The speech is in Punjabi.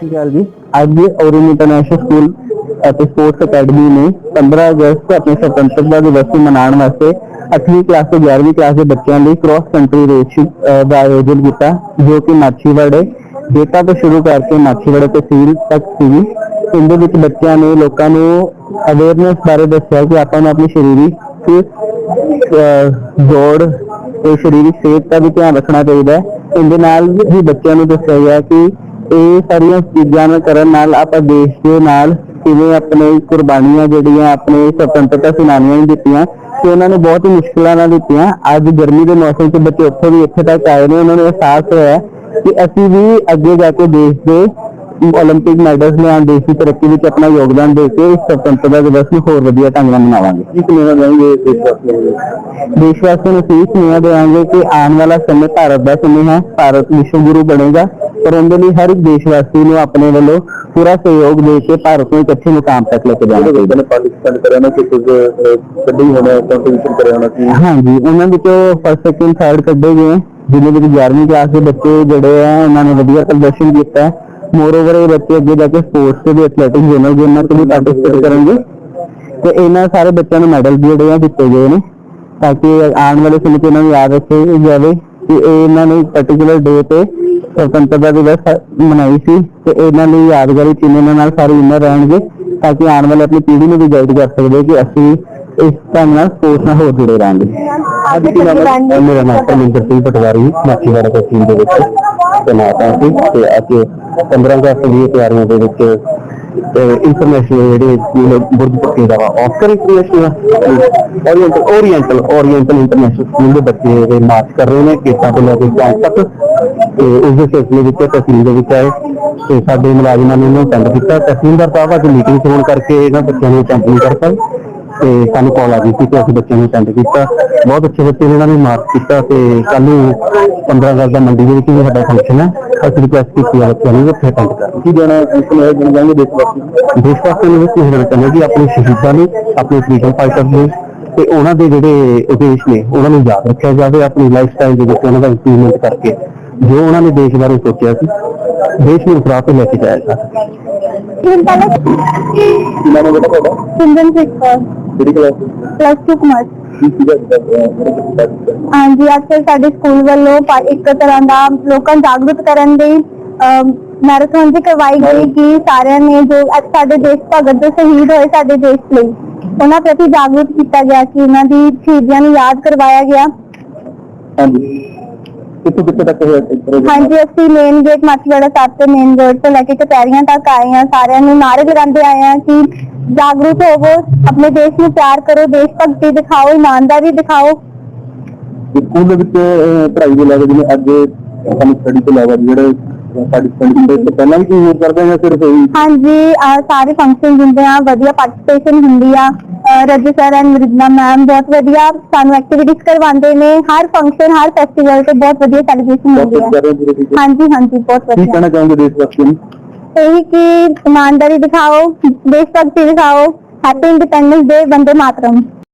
ਸ਼੍ਰੀ ਅਕਾਲ ਜੀ। ਅੱਜ ਔਰਿਨ ਇੰਟਰਨੈਸ਼ਨਲ ਸਕੂਲ ਅਤੇ ਸਪੋਰਟਸ ਅਕੈਡਮੀ ਨੇ 15 ਅਗਸਤ ਆਪਣੇ ਸੁਤੰਤਰਤਾ ਦਿਵਸ ਨੂੰ ਮਨਾਉਣ ਵਾਸਤੇ 8ਵੀਂ ਕਲਾਸ ਤੋਂ 11ਵੀਂ ਕਲਾਸ ਦੇ ਬੱਚਿਆਂ ਲਈ ਕ੍ਰਾਸ ਕੰਟਰੀ ਰੇਸ ਦਾ ਆਯੋਜਨ ਕੀਤਾ, ਜੋ ਕਿ ਮਾਛੀਵਾੜੇ, ਬੇਟਾ ਤੋਂ ਸ਼ੁਰੂ ਕਰਕੇ ਮਾਛੀਵਾੜੇ ਤਹਿਸੀਲ ਤੱਕ ਸੀ। ਇਹਦੇ ਵਿੱਚ ਬੱਚਿਆਂ ਨੇ ਲੋਕਾਂ ਨੂੰ ਅਵੇਅਰਨੈਸ ਬਾਰੇ ਦੱਸਿਆ ਕਿ ਆਪਾਂ ਨੂੰ ਆਪਣੀ ਸਰੀਰਕ ਜੋੜ ਤੇ ਸਰੀਰਕ ਸਿਹਤ ਦਾ ਵੀ ਧਿਆਨ ਰੱਖਣਾ ਚਾਹੀਦਾ ਹੈ। ਇਹਦੇ ਨਾਲ ਹੀ ਬੱਚਿਆਂ ਨੂੰ ਦੱਸਿਆ ਗਿਆ ਕਿ ਇਹ ਸਾਰੀਆਂ ਚੀਜ਼ਾਂ ਨੂੰ ਕਰਨ ਨਾਲ ਆਪਾਂ ਦੇਸ਼ ਦੇ ਨਾਲ ਕਿਵੇਂ ਆਪਣੇ ਕੁਰਬਾਨੀਆਂ ਜਿਹੜੀਆਂ ਆਪਣੇ ਸੁਤੰਤਰਤਾ ਸੈਨਾਨੀਆਂ ਨੇ ਦਿੱਤੀਆਂ ਤੇ ਉਹਨਾਂ ਨੇ ਬਹੁਤ ਹੀ ਮੁਸ਼ਕਲਾਂ ਨਾਲ ਦਿੱਤੀਆਂ ਅੱਜ ਗਰਮੀ ਦੇ ਮੌਸਮ 'ਚ ਬੱਚੇ ਉੱਥੋਂ ਵੀ ਇੱਥੇ ਤੱਕ ਆਏ ਨੇ ਉਹਨਾਂ ਨੂੰ ਅਹਿਸਾਸ ਹੋਇਆ ਕਿ ਅਸੀਂ ਵੀ ਅੱਗੇ ਜਾ ਕੇ ਦੇਸ਼ ਦੇ 올림픽 ਮੈਡਲਸ ਲਿਆਉਣ ਦੇਸ਼ ਦੀ ਤਰੱਕੀ ਵਿੱਚ ਆਪਣਾ ਯੋਗਦਾਨ ਦੇ ਕੇ ਇਸ ਸੁਤੰਤਰਤਾ ਦਿਵਸ ਨੂੰ ਹੋਰ ਵਧੀਆ ਢੰਗ ਨਾਲ ਮਨਾਵਾਂਗੇ ਕੀ ਸੁਨੇਹਾ ਦੇਵਾਂਗੇ ਦੇਸ਼ ਵਾਸੀਆਂ ਨੂੰ ਦੇਸ਼ ਵਾਸੀਆਂ ਨੂੰ ਇਹ ਸੁਨੇਹਾ ਦੇਵਾਂਗੇ ਕਿ ਆਉਣ ਵਾਲਾ ਸਮੇਂ ਭਾਰਤ ਦਾ ਸਮੇਂ ਹੈ ਭਾਰਤ ਵਿਸ਼ਵ ਗੁਰੂ ਬਣੇਗਾ ਪਰ ਉਹਦੇ ਲਈ ਹਰ ਇੱਕ ਦੇਸ਼ ਵਾਸੀ ਨੂੰ ਆਪਣੇ ਵੱਲੋਂ ਪੂਰਾ ਸਹਿਯੋਗ ਦੇ ਕੇ ਭਾਰਤ ਨੂੰ ਇੱਕ ਅੱਛੇ ਮੁਕਾਮ ਤੱਕ ਲੈ ਕੇ ਜਾਣਾ ਚਾਹੀਦਾ। ਹੈ ਪਾਕਿਸਤਾਨ ਕਰਿਆ ਨਾ ਕਿ ਕੁਝ ਕੱਢੀ ਹੋਣਾ ਕੰਪੀਟੀਸ਼ਨ ਕਰਿਆ ਹੋਣਾ ਸੀ ਹਾਂਜੀ ਉਹਨਾਂ ਵਿੱਚੋਂ ਫਸਟ ਸੈਕਿੰਡ ਥਰਡ ਕੱਢੇ ਗਏ। ਜਿਹਦੇ ਵਿੱਚ 11ਵੀਂ ਕਲਾਸ ਦੇ ਬੱਚੇ ਜਿਹੜੇ ਆ ਉਹਨਾਂ ਨੇ ਵਧੀਆ ਪ੍ਰਦਰਸ਼ਨ ਕੀਤਾ। ਮੋਰ ਓਵਰ ਇਹ ਬੱਚੇ ਅੱਗੇ ਜਾ ਕੇ ਸਪੋਰਟਸ ਤੇ ਵੀ ਐਥਲੈਟਿਕ ਜਨਰਲ ਗੇਮਾਂ ਤੇ ਵੀ ਪਾਰਟਿਸਿਪੇਟ ਕਰਨਗੇ। ਤੇ ਇਹਨਾਂ ਸਾਰੇ ਬੱਚਿਆਂ ਨੂੰ ਮੈਡਲ ਜਿਹੜੇ ਆ ਦਿੱਤੇ ਗਏ ਨੇ। ਤਾਂ ਕਿ ਆਉਣ ਵਾਲੇ ਸਮੇਂ 'ਚ ਇਹਨਾਂ ਨੂੰ ਯਾਦ ਰੱਖੇ ਜਾਵੇ ਕਿ ਇਹ ਇਹਨਾਂ ਨੇ ਪਾਰਟਿਕੂਲਰ ਡੇ ਤੇ ਸੁਤੰਤਰਤਾ ਦਿਵਸ ਮਨਾਈ ਸੀ ਤੇ ਇਹਨਾਂ ਲਈ ਯਾਦਗਾਰੀ ਚਿੰਨ੍ਹ ਇਹਨਾਂ ਨਾਲ ਸਾਰੀ ਉਮਰ ਰਹਿਣਗੇ ਤਾਂ ਕਿ ਆਉਣ ਵਾਲੇ ਆਪਣੀ ਪੀੜ੍ਹੀ ਨੂੰ ਵੀ ਗਾਈਡ ਕਰ ਸਕਦੇ ਕਿ ਅਸੀਂ ਇਸ ਢੰਗ ਨਾਲ ਸਪੋਰਟਸ ਨਾਲ ਹੋਰ ਜੁੜੇ ਰਹਾਂਗੇ ਅੱਜ ਕੀ ਨਾਮ ਮੇਰਾ ਨਾਮ ਪਰਮਿੰਦਰ ਸਿੰਘ ਪਟਵਾਰੀ ਮਾਛੀਵਾੜਾ ਦੇ ਟੀਮ ਦੇ ਵਿੱਚ ਤੈਨਾਤ ਸੀ, ਤੇ ਅੱਜ 15 ਅਗਸਤ ਦੀ ਤਿਆਰੀਆਂ ਦੇ ਵਿੱਚ ਇੰਟਰਨੈਸ਼ਨਲ ਜਿਹੜੇ ਬੁਰਜ ਪੱਕੇ ਦਾ Oscar international oriental oriental oriental international school ਦੇ ਬੱਚੇ ਜਿਹੜੇ ਮਾਰਚ ਕਰ ਰਹੇ ਨੇ, ਕੇਸਾਂ ਤੋਂ ਲੈ ਕੇ ਕੈਂਪ ਤੱਕ। ਤੇ ਉਸ ਦੇ ਸਿਲਸਿਲੇ ਵਿੱਚ ਤਹਿਸੀਲ ਦੇ ਵਿੱਚ ਆਏ। ਤੇ ਸਾਡੇ ਮੁਲਾਜ਼ਮਾਂ ਨੇ ਇਹਨਾਂ ਨੂੰ ਅਟੈਂਡ ਕੀਤਾ। ਤਹਿਸੀਲਦਾਰ ਸਾਹਿਬ ਅੱਜ ਮੀਟਿੰਗ ਹੋਣ ਕਰਕੇ ਇਹਨਾਂ ਬੱਚਿਆਂ ਨੂੰ ਅਟੈਂਡ ਨਹੀਂ ਕਰ ਪਾਏ। ਤੇ ਸਾਨੂੰ ਕਾਲ ਆ ਗਈ ਸੀ ਕਿ ਅਸੀਂ ਬੱਚਿਆਂ ਨੂੰ ਅਟੈਂਡ ਕੀਤਾ। ਬਹੁਤ ਅੱਛੇ ਬੱਚੇ ਨੇ ਇਹਨਾਂ ਨੇ ਮਾਰਕ ਕੀਤਾ ਤੇ ਕੱਲ ਨੂੰ 15 ਅਗਸਤ ਦਾ ਮੰਡੀ ਦੇ ਵਿੱਚ ਵੀ ਸਾਡਾ ਫੰਕਸ਼ਨ ਹੈ। ਅਸੀਂ ਰਿਕੁਐਸਟ ਕੀਤੀ ਹੈ ਬੱਚਿਆਂ ਨੂੰ ਉੱਥੇ ਅਟੈਂਡ ਕਰਨ। ਕੀ ਜਾਣਾ ਇਸ ਨੂੰ ਇਹ ਜਣ ਜਾਣਗੇ ਦੇਸ਼ ਵਾਸੀ ਦੇਸ਼ ਵਾਸੀਆਂ ਨੂੰ ਇਹ ਕਹਿਣਾ ਚਾਹੁੰਦੇ ਕਿ ਆਪਣੇ ਸ਼ਹੀਦਾਂ ਨੂੰ ਆਪਣੇ ਫਰੀਡਮ ਫਾਈਟਰ ਨੂੰ ਤੇ ਉਹਨਾਂ ਦੇ ਜਿਹੜੇ ਉਦੇਸ਼ ਨੇ ਉਹਨਾਂ ਨੂੰ ਯਾਦ ਰੱਖਿਆ ਜਾਵੇ ਆਪਣੀ ਲਾਈਫ ਸਟਾਈਲ ਦੇ ਵਿੱਚ ਉਹਨਾਂ ਦਾ ਇੰਪਲੀਮੈਂਟ ਕਰਕੇ। ਜੋ ਉਹਨਾਂ ਨੇ ਦੇਸ਼ ਬਾਰੇ ਸੋਚਿਆ ਸੀ ਦੇਸ਼ ਨੂੰ ਖਰਾਬ ਤੇ ਲੈ ਕੇ ਜਾਇਆ ਜਾ ਸਕੇ ਕਿਹੜੀ ਕਲਾਸ ਪਲੱਸ 2 ਕਮਰਸ ਹਾਂਜੀ ਅੱਜ ਕੱਲ੍ਹ ਸਾਡੇ ਸਕੂਲ ਵੱਲੋਂ ਪਾ- ਇੱਕ ਤਰ੍ਹਾਂ ਦਾ ਲੋਕਾਂ ਨੂੰ ਜਾਗਰੂਕ ਕਰਨ ਲਈ ਮੈਰਾਥਨ ਜੀ ਕਰਵਾਈ ਗਈ ਕਿ ਸਾਰਿਆਂ ਨੇ ਜੋ ਅੱਜ ਸਾਡੇ ਦੇਸ਼ ਭਗਤ ਜੋ ਸ਼ਹੀਦ ਹੋਏ ਸਾਡੇ ਦੇਸ਼ ਲਈ ਉਹਨਾਂ ਪ੍ਰਤੀ ਜਾਗਰੂਕ ਕੀਤਾ ਗਿਆ ਕਿ ਉਹਨਾਂ ਦੀ ਸ਼ਹੀਦੀਆਂ ਨੂੰ ਯਾਦ ਕਰਵਾਇਆ ਗਿਆ। ਹਾਂਜੀ। ਕਿੱਥੋਂ ਕਿੱਥੇ ਤੱਕ ਹੋਇਆ ਦਾ? ਹਾਂਜੀ ਅਸੀਂ ਮੇਨ ਗੇਟ ਮਾਛੀਵਾੜਾ ਸਾਹਿਬ ਤੇ ਮੇਨ ਗੇਟ ਤੋਂ ਲੈ ਕੇ ਕਚਹਿਰੀਆਂ ਤੱਕ ਆਏ ਹਾਂ। ਸਾਰਿਆਂ ਨੂੰ ਨਾਰੇ ਲਗਾਉਂਦੇ ਆਏ ਹਾਂ ਕਿ ਜਾਗਰੂਕ ਹੋਵੋ ਆਪਣੇ ਦੇਸ਼ ਨੂੰ ਪਿਆਰ ਕਰੋ ਦੇਸ਼ ਭਗਤੀ ਦਿਖਾਓ ਇਮਾਨਦਾਰੀ ਦਿਖਾਓ। ਸਕੂਲ ਦੇ ਵਿੱਚ ਅਹ, ਪੜ੍ਹਾਈ ਦੇ ਇਲਾਵਾ ਜਿਵੇਂ ਅੱਜ ਸਾਨੂੰ ਸਟੱਡੀ ਤੋਂ ਇਲਾਵਾ ਜਿਹੜੇ ਪਾਰਟਿਸਪੈਂਟ ਤੋਂ ਪਹਿਲਾਂ ਵੀ ਹੋਰ ਕਰਦੇ ਜਾਂ ਸਿਰਫ ਇਹੀ ਹਾਂਜੀ ਆਹ ਸਾਰੇ ਫੰਕਸ਼ਨ ਹੁੰਦੇ ਆ ਵਧੀਆ ਪਾਰਟਿਸਿਪੇਸ਼ਨ ਹੁੰਦੀ ਆ। Raju sir and Mridna ma'am ਬਹੁਤ ਵਧੀਆ ਸਾਨੂੰ ਐਕਟੀਵਿਟੀਜ਼ ਕਰਵਾਉਂਦੇ ਨੇ। ਹਰ ਫੰਕਸ਼ਨ ਹਰ ਫੈਸਟੀਵਲ ਤੇ ਬਹੁਤ ਵਧੀਆ ਸੈਲੀਬ੍ਰੇਸ਼ਨ ਬਹੁਤ ਹੁੰਦੀ ਕੁਝ ਆ ਕਰ ਰਹੇ ਹੋ ਪੂਰੇ ਟੀਚਰ ਹਾਂਜੀ ਹਾਂਜੀ ਬਹੁਤ ਕੀ ਵਧੀਆ। ਕਹਿਣਾ ਚਾਹੋਗੇ ਦੇਸ਼ ਵਾਸੀਆਂ ਨੂੰ? ਇਹੀ ਕਿ ਇਮਾਨਦਾਰੀ ਦਿਖਾਓ ਦੇਸ਼ ਭਗਤੀ ਦਿਖਾਓ। ਹੈਪੀ ਇੰਡੀਪੈਂਡੈਂਸ ਡੇ ਵੰਦੇ ਮਾਤਰਮ